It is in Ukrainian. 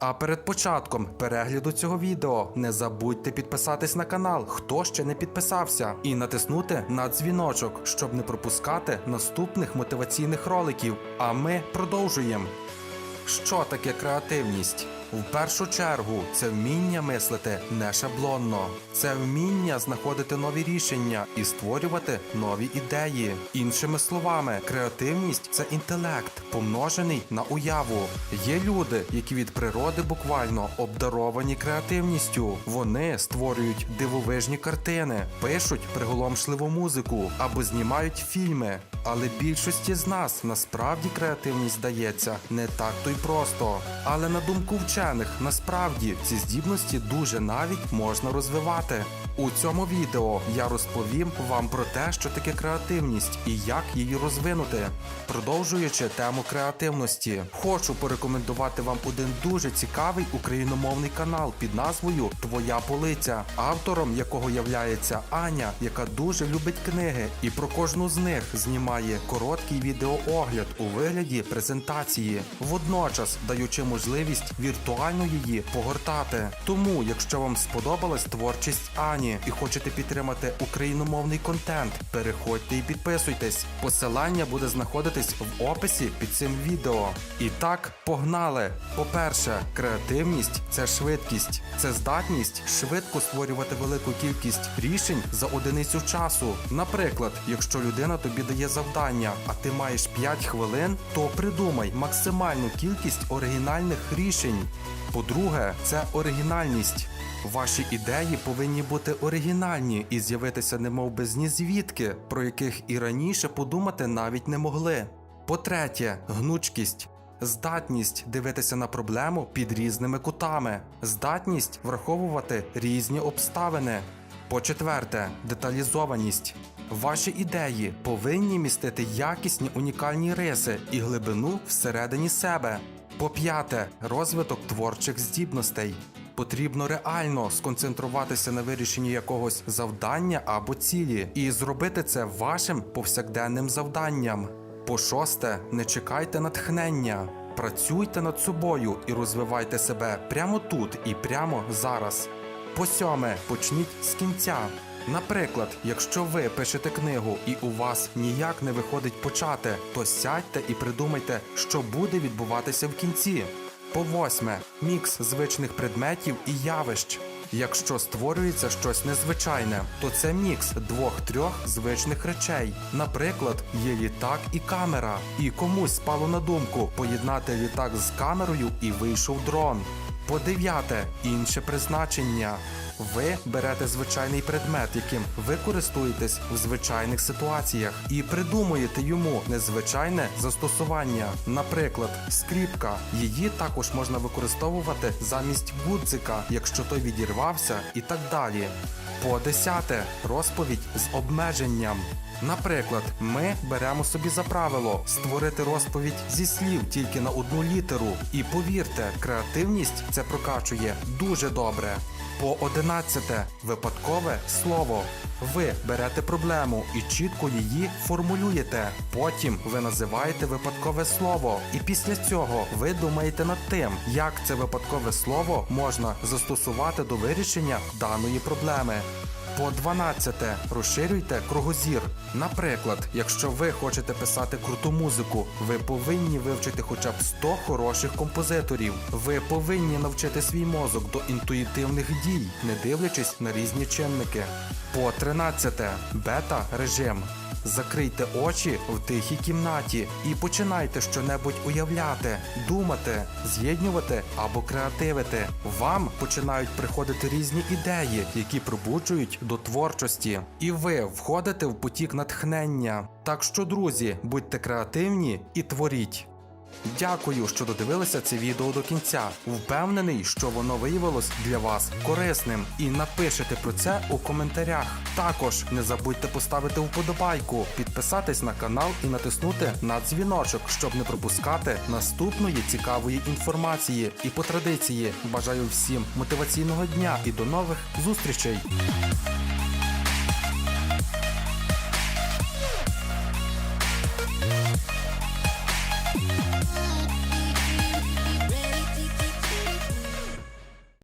А перед початком перегляду цього відео не забудьте підписатись на канал, хто ще не підписався, і натиснути на дзвіночок, щоб не пропускати наступних мотиваційних роликів. А ми продовжуємо. Що таке креативність? В першу чергу це вміння мислити не шаблонно, це вміння знаходити нові рішення і створювати нові ідеї. Іншими словами, креативність це інтелект, помножений на уяву. Є люди, які від природи буквально обдаровані креативністю. Вони створюють дивовижні картини, пишуть приголомшливу музику або знімають фільми. Але більшості з нас насправді креативність здається не так то й просто. Але на думку вчених, насправді ці здібності дуже навіть можна розвивати. У цьому відео я розповім вам про те, що таке креативність і як її розвинути. Продовжуючи тему креативності, хочу порекомендувати вам один дуже цікавий україномовний канал під назвою Твоя полиця, автором якого являється Аня, яка дуже любить книги, і про кожну з них знімає короткий відеоогляд у вигляді презентації, водночас даючи можливість віртуально її погортати. Тому, якщо вам сподобалась творчість Ані і хочете підтримати україномовний контент, переходьте і підписуйтесь. Посилання буде знаходитись в описі під цим відео. І так, погнали! По-перше, креативність це швидкість, це здатність швидко створювати велику кількість рішень за одиницю часу. Наприклад, якщо людина тобі дає завдання, а ти маєш 5 хвилин, то придумай максимальну кількість оригінальних рішень. По-друге, це оригінальність. Ваші ідеї повинні бути оригінальні і з'явитися немов без ні звідки, про яких і раніше подумати навіть не могли. По-третє, гнучкість. Здатність дивитися на проблему під різними кутами, здатність враховувати різні обставини. По-четверте, деталізованість. Ваші ідеї повинні містити якісні унікальні риси і глибину всередині себе. По-п'яте, розвиток творчих здібностей. Потрібно реально сконцентруватися на вирішенні якогось завдання або цілі і зробити це вашим повсякденним завданням. По шосте, не чекайте натхнення. Працюйте над собою і розвивайте себе прямо тут і прямо зараз. По сьоме, почніть з кінця. Наприклад, якщо ви пишете книгу і у вас ніяк не виходить почати, то сядьте і придумайте, що буде відбуватися в кінці. По восьме, мікс звичних предметів і явищ. Якщо створюється щось незвичайне, то це мікс двох-трьох звичних речей. Наприклад, є літак і камера. І комусь спало на думку поєднати літак з камерою і вийшов дрон. По дев'яте інше призначення. Ви берете звичайний предмет, яким ви користуєтесь в звичайних ситуаціях, і придумуєте йому незвичайне застосування. Наприклад, скріпка. Її також можна використовувати замість гудзика, якщо той відірвався, і так далі. По десяте розповідь з обмеженням. Наприклад, ми беремо собі за правило створити розповідь зі слів тільки на одну літеру. І повірте, креативність це прокачує дуже добре. По одинадцяте випадкове слово. Ви берете проблему і чітко її формулюєте. Потім ви називаєте випадкове слово, і після цього ви думаєте над тим, як це випадкове слово можна застосувати до вирішення даної проблеми. По 12. Розширюйте кругозір. Наприклад, якщо ви хочете писати круту музику, ви повинні вивчити хоча б 100 хороших композиторів. Ви повинні навчити свій мозок до інтуїтивних дій, не дивлячись на різні чинники. По 13. Бета режим. Закрийте очі в тихій кімнаті і починайте щонебудь уявляти, думати, з'єднювати або креативити. Вам починають приходити різні ідеї, які пробуджують до творчості, і ви входите в потік натхнення. Так що, друзі, будьте креативні і творіть. Дякую, що додивилися це відео до кінця. Впевнений, що воно виявилось для вас корисним. І напишете про це у коментарях. Також не забудьте поставити вподобайку, підписатись на канал і натиснути на дзвіночок, щоб не пропускати наступної цікавої інформації. І по традиції бажаю всім мотиваційного дня і до нових зустрічей!